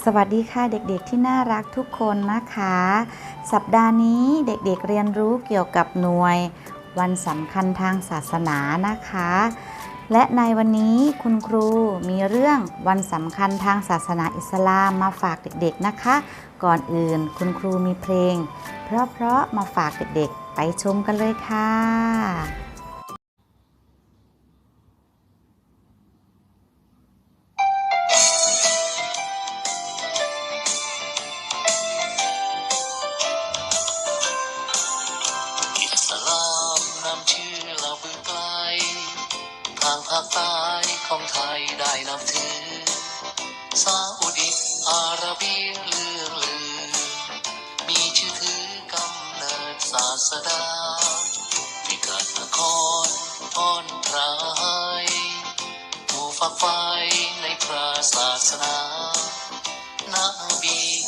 สวัสดีค่ะเด็กๆที่น่ารักทุกคนนะคะ สัปดาห์นี้เด็กๆเรียนรู้เกี่ยวกับหน่วย วันสำคัญทางศาสนานะคะ และในวันนี้คุณครูมีเรื่องวันสำคัญทางศาสนาอิสลามมาฝากเด็กๆนะคะ ก่อนอื่นคุณครูมีเพลง เพราะๆมาฝากเด็กๆไปชมกันเลยค่ะางภาคใต้ของไทยได้นำถือ ซาอุดิอาระเบียเลือลือ มีชื่อถือกำเนิดศาสดาพิกัดนครอ่อนพระยผู้ฝักใฝ่ในพระศาสนา นบี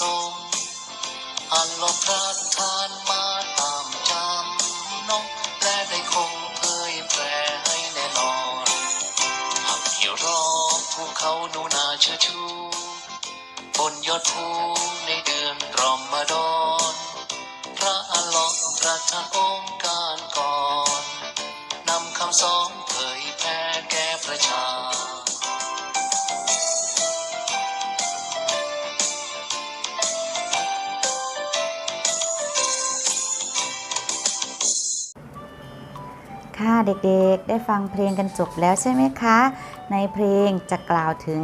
สงอันลบพระทานมาตามจำนองและได้คงเผยแพร่ให้แน่นอนหักเหี่ยวรอภูเขาดูนาเชื่อชูบนยอดภูในเดือนรอมฎอนพระอัลลอฮ์ประทานองค์การก่อนนำคำสอนเผยแผ่แก่ประชา ค่ะเด็กๆ ได้ฟังเพลงกันจบแล้วใช่ไหมคะ ในเพลงจะกล่าวถึง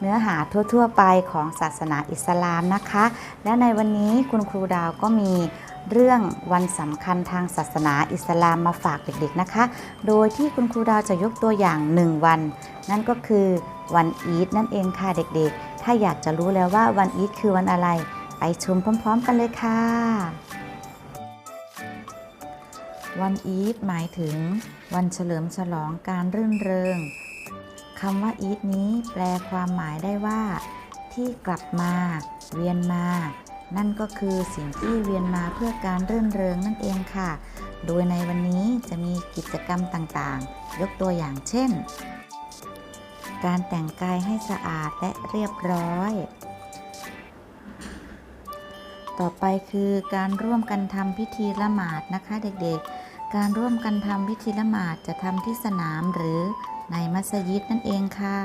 เนื้อหาทั่ว ๆ ไปของศาสนาอิสลามนะคะ และในวันนี้คุณครูดาวก็มีเรื่องวันสำคัญทางศาสนาอิสลามมาฝากเด็กๆนะคะ โดยที่คุณครูดาวจะยกตัวอย่างหนึ่งวัน นั่นก็คือวันอีดนั่นเองค่ะเด็กๆ ถ้าอยากจะรู้แล้วว่าวันอีดคือวันอะไร ไปชมพร้อม ๆ กันเลยค่ะ วันอีดหมายถึงวันเฉลิมฉลองการรื่นเริงคำว่าอีดนี้แปลความหมายได้ว่า ที่กลับมา เวียนมา นั่นก็คือสิ่งที่เวียนมาเพื่อการรื่นเริงนั่นเองค่ะ โดยในวันนี้จะมีกิจกรรมต่างๆ ยกตัวอย่างเช่น การแต่งกายให้สะอาดและเรียบร้อยต่อไปคือการร่วมกันทำพิธีละหมาดนะคะเด็กๆ การร่วมกันทำพิธีละหมาดจะทำที่สนามหรือในมัสยิดนั่นเองค่ะ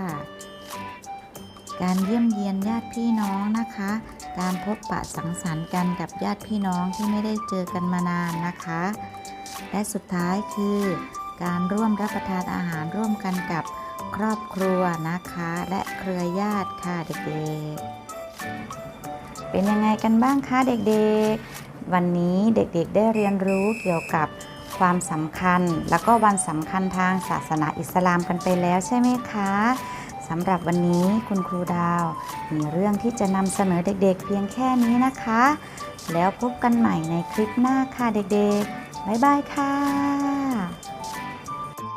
การเยี่ยมเยียนญาติพี่น้องนะคะ การพบปะสังสรรค์กันกับญาติพี่น้องที่ไม่ได้เจอกันมานานนะคะ และสุดท้ายคือ การร่วมรับประทานอาหารร่วมกันกับครอบครัวนะคะ และเครือญาติค่ะเด็กๆ เป็นยังไงกันบ้างคะเด็กๆ วันนี้เด็กๆได้เรียนรู้เกี่ยวกับ ความสำคัญ แล้วก็วันสำคัญทางศาสนาอิสลามกันไปแล้วใช่ไหมคะสำหรับวันนี้คุณครูดาว มีเรื่องที่จะนำเสนอเด็กๆ เพียงแค่นี้นะคะ แล้วพบกันใหม่ในคลิปหน้าค่ะเด็กๆ บ๊ายบายค่ะ